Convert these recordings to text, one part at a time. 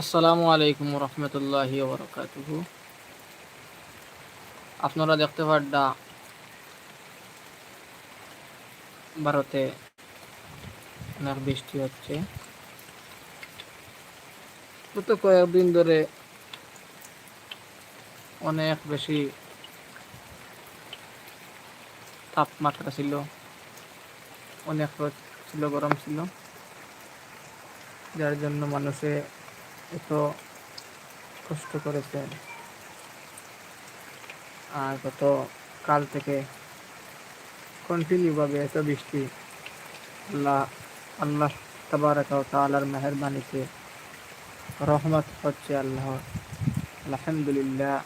আসসালামু আলাইকুম রহমতুল্লাহি বরকাতুহ আপনারা দেখতে পাড্ডা ভারতে অনেক বৃষ্টি হচ্ছে। গত কয়েকদিন ধরে অনেক বেশি তাপমাত্রা ছিল, অনেক রোদ ছিল, গরম ছিল। যার জন্য মানুষে এত কষ্ট করেছে আর গত কাল থেকে কন্টিনিউভাবে এত বৃষ্টি, আল্লাহ আল্লাহ তাআলার মেহরবানিতে রহমত হচ্ছে আল্লাহ আলহামদুলিল্লাহ।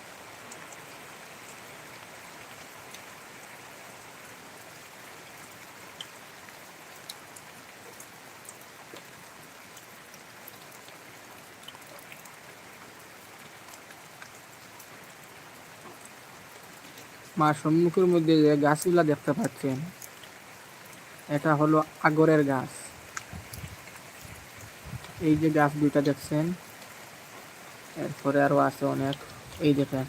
মা সম্মুখের মধ্যে যে গাছগুলা দেখতে পাচ্ছেন, এটা হলো আগরের গাছ। এই যে গাছ দুইটা দেখছেন, এরপরে আরও আছে অনেক। এই দেখেন,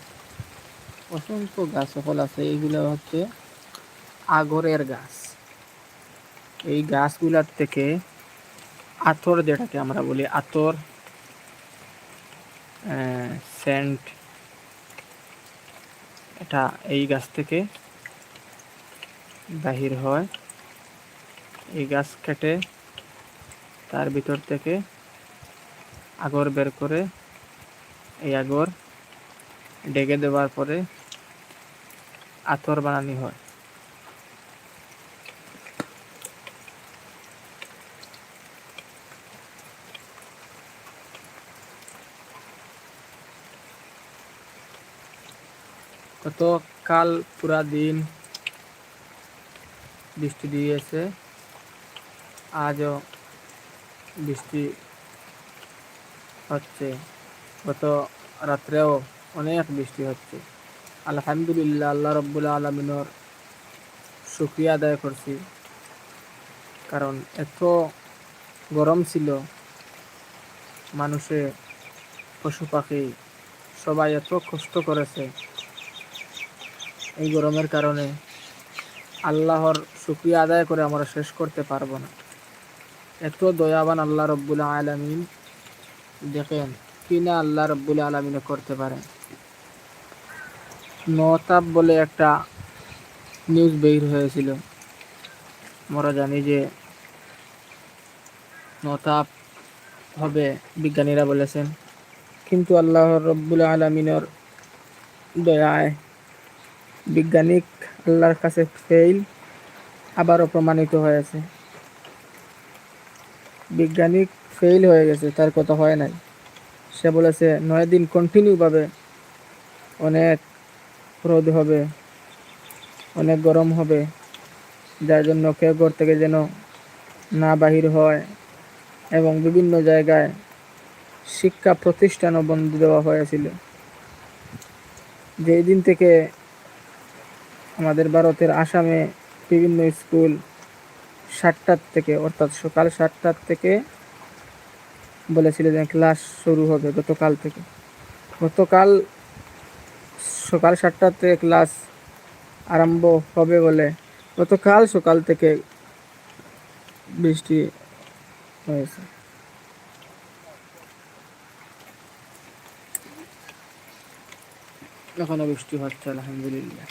অসংখ্য গাছ সকল আছে, এইগুলো হচ্ছে আগরের গাছ। এই গাছগুলার থেকে আতর, যেটাকে আমরা বলি আতর সেন্ট এটা এই গাছ থেকে বাহির হয়। এই গাছ কেটে তার ভিতর থেকে আগর বের করে এই আগর ডেকে দেওয়ার পরে আতর বানানি হয়। গত কাল পুরা দিন বৃষ্টি দিয়েছে। আজও বৃষ্টি হচ্ছে। গত রাত্রেও অনেক বৃষ্টি হচ্ছে। আলহামদুলিল্লাহ, আল্লাহ রব্বুল আলমিনর শুক্রিয়া আদায় করছি। কারণ এত গরম ছিল, মানুষে, পশু পাখি সবাই এত কষ্ট করেছে। এই গরমের কারণে আল্লাহর শুক্রিয়া আদায় করে আমরা শেষ করতে পারব না। এত দয়াবান আল্লাহ রব্বুল আলমিন দেখেন কি না আল্লাহ রব্বুল আলমিনে করতে পারেন। নতাপ বলে একটা নিউজ বের হয়েছিল। আমরা জানি যে নতাপ হবে, বিজ্ঞানীরা বলেছেন। কিন্তু আল্লাহ রব্বুল আলমিনের দয়ায় বিজ্ঞানিক, আল্লাহর কাছে ফেইল আবারও প্রমাণিত হয়েছে। বিজ্ঞানিক ফেইল হয়ে গেছে, তার কথা হয় নাই। সে বলেছে, নয় দিন কন্টিনিউভাবে অনেক রোদ হবে, অনেক গরম হবে, যার জন্য কেউ ঘর থেকে যেন না বাহির হয় এবং বিভিন্ন জায়গায় শিক্ষা প্রতিষ্ঠানও বন্ধ দেওয়া হয়েছিল। যেই দিন থেকে আমাদের ভারতের আসামে বিভিন্ন স্কুল সাতটার থেকে, অর্থাৎ সকাল সাতটার থেকে বলেছিল যে ক্লাস শুরু হবে গতকাল থেকে। গতকাল সকাল সাতটার থেকে ক্লাস আরম্ভ হবে বলে গতকাল সকাল থেকে বৃষ্টি হয়েছে। এখনও বৃষ্টি হচ্ছে, আলহামদুলিল্লাহ।